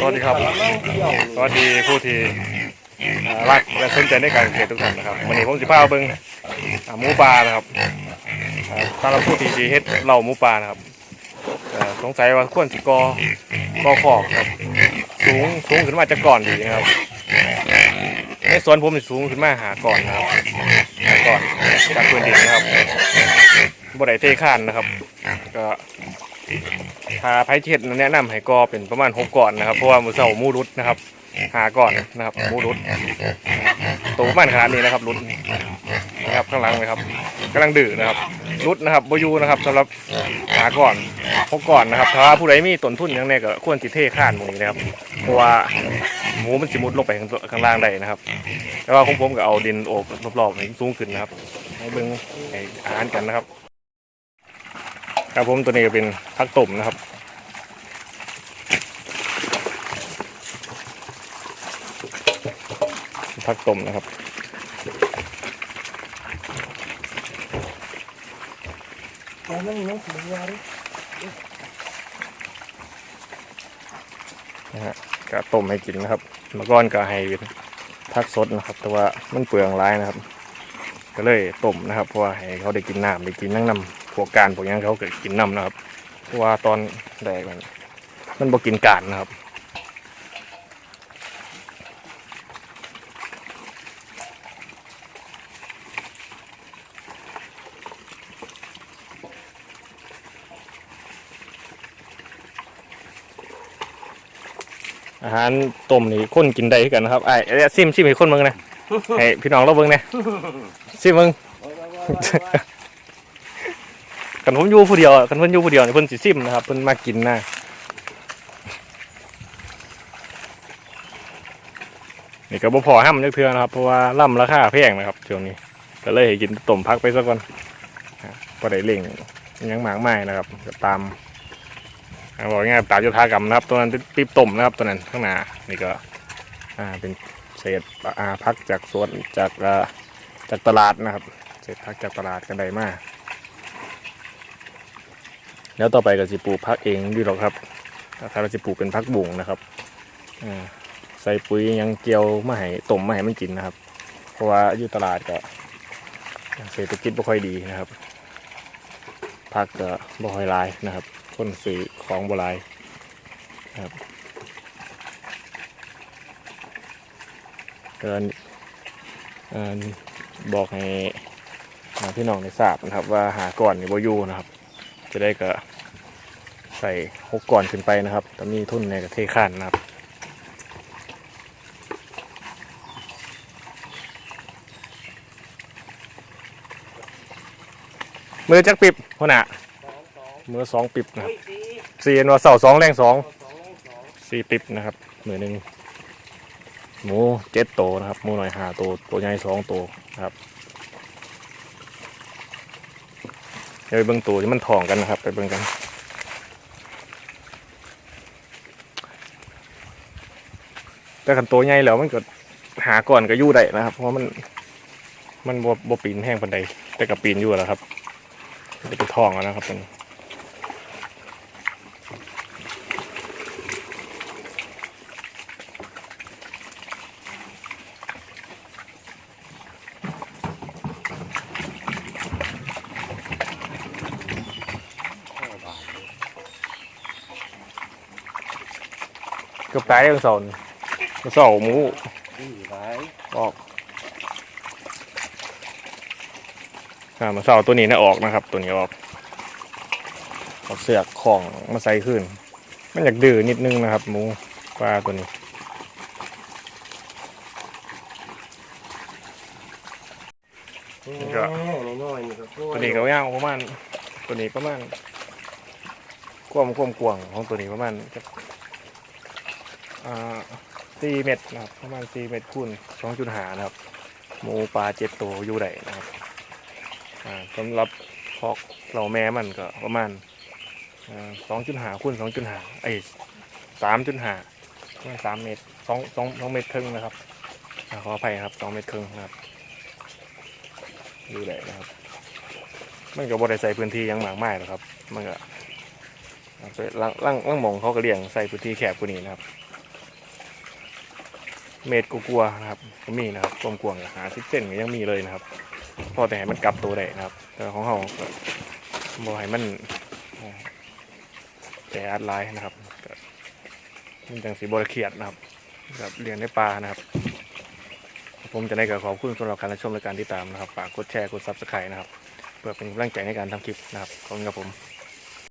สวัสดีครับ สวัสดีผู้ที่รักและสนใจในการเกษตรทุกท่านนะครับวันนี้ผมสิพาเอาบิ้งหมูปลานะครับอ่าสำหรับผู้ที่สิเฮ็ดเหล่าหมูปลานะครับสงสัยว่าควรสิกอกอขอกครับ สูงสูงขึ้นมาจากก่อนดีนะครับในสวนผมสูงขึ้นมาหาก่อนนะครับหาก่อนจากพื้นดินนะครับบ่ได้เทคานนะครับ ก็ ถ้าไผเช็ดแนะนำให้กอเป็นประมาณหกก่อนนะครับ เพราะว่ามือเสามูรุดนะครับ หาก่อนนะครับมูรุดตัวมาณขนาดนี้นะครับรุดนะครับข้างหลังนะครับกำลังดื้อนะครับรุดนะครับบอยูนะครับสำหรับหาก่อนหกก่อนนะครับ ถ้าผู้ใดมีต้นทุนอย่างนี้ก็ควรสิเทข้านหมูนี้นะครับ เพราะว่าหมูมันสิมุดลงไปข้างางล่างได้นะครับ แต่ว่าของผมก็เอาดินโอบรอบๆให้สูงขึ้นนะครับให้เบิ่งอาหารกันนะครับ ครับผมตัวนี้ก็เป็นพักต้มนะครับพักต้มนะครับเอานั่งนั่งถึงยาดินะฮะก็ต้มให้กินนะครับเมื่อก่อนก็ให้เป็นพักสดนะครับ แต่ว่ามันเปลืองร้ายนะครับ ก็เลยต้มนะครับเพราะว่าให้เขาได้กินน้ำได้กินนั่งน้ำ พวกการพวกหยังเขาก็กินน้ำนะครับเพราะว่าตอนแรกมันมันบ่กินการนะครับอาหารต้มนี่คนกินได้คือกันนะครับไอ้ไอ้ซิมซิมให้คนเบิ่งนะให้พี่น้องเราเบิ่งนะซิมเบิ่ง กันผมอยู่ผู้เดียวกันเพิ่นอยู่ผู้เดียวนี่เพิ่นสิซิมนะครับเพิ่นมากินนะนี่ก็บ่พอห้ำจักเทื่อนะครับเพราะว่าล่ำราคาแพงนะครับช่วงนี้ก็เลยให้กินต้มพักไปซะก่อนฮะบ่ได้เล่งยังหมากมายนะครับก็ตามอ่าบอกง่ายตามยธากรรมนะครับตัวนั้นปิ๊บต้มนะครับตัวนั้นข้างหน้านี่ก็อ่าเป็นเศษอ่าพักจากสวนจากอ่าจากตลาดนะครับ เศษพักจากตลาดกันได้มาก แล้วต่อไปก็จะปลูกพักเองดีหรอกครับถ้าเราจะปลูกเป็นพักบุ่งนะครับใส่ปุ๋ยยังเจียวมาให้ต้มมาให้มันกินนะครับ เพราะว่าอยู่ตลาดก็เศรษฐกิจไม่ค่อยดีนะครับพักก็บ่ค่อยลายนะครับ คนซื้อของบ่ลายนะครับเกินบอกให้พี่น้องได้ทราบนะครับ ว่าหาก่อนนี่บ่อยู่นะครับ จะได้ก็ ใส่หกก่อนขึ้นไปนะครับแต่มีทุนในกระเทข้านนะครับมือจักปิบหัวหน้ามือสองปิบนะครับสี่สี่อันว่าเสาสองแรงสองสี่ปิบนะครับมือหนึ่งหมูเจ็ดโตวนะครับหมูหน่อยห้าโตวตัวใหญ่สองโตวนะครับเดี๋ยวไปเบิ่งตัวที่มันถ่องกันนะครับ ไปเบิ่งกัน แต่ขันตัวใหญ่แล้วมันก็หาก่อนก็ยู่ได้นะครับ เพราะมันมันบ่บ่ปีนแห้งปันใดแต่ก็ปีนอยู่แล้วครับจะไปท่องแล้วนะครับเป็นเกือบตายแล้วเสาร์ เสาร์หมูสี่ไรออกอ่ามาเสาตัวนี้นะออกนะครับ ตัวนี้ออกเอาเสือกของมาใส่ขึ้น มันอยากดื้อนิดนึงนะครับ หมูปลาตัวนี้นี่ก็น้อยๆนี่ก็ตัวนี้ก็ย่างประมาณตัวนี้ประมาณความความกว้างของตัวนี้ประมาณจะอ่า สี่เมตรนะครับประมาณสี่เมตรคูณสองจุดห้านะครับหมูปลาเจ็ดตัวอยู่ได้นะครับสำหรับพอกเราแม่มันก็ประมาณสองจุดห้าคูณสองจุดห้าไอ้สามจุดห้าประมาณสามเมตรสองสองสองเมตรครึ่งนะครับขออภัยครับสองเมตรครึ่งนะครับอยู่ได้นะครับ มันก็บริใส่พื้นที่ยังหมากมายหรอกครับ มันก็ล่างล่างล่างมองเขาก็เลี้ยงใส่พื้นที่แคบกว่านี้นะครับ เมตรกลัวๆนะครับก็มีนะครับกลมกวงหาสิบเซนก็ยังมีเลยนะครับ พอแต่ให้มันกลับตัวได้นะครับ แต่ของเขาก็บ่ให้มันแต่อัดไลน์นะครับก็มันจังสีบริเคียดนะครับแบบเลี้ยงในปลานะครับ ผมจะได้กับขอบคุณสำหรับการรับชมและการติดตามนะครับฝากกดแชร์กดซับสไครต์นะครับเพื่อเป็นกำลังใจในการทำคลิปนะครับขอบคุณครับผม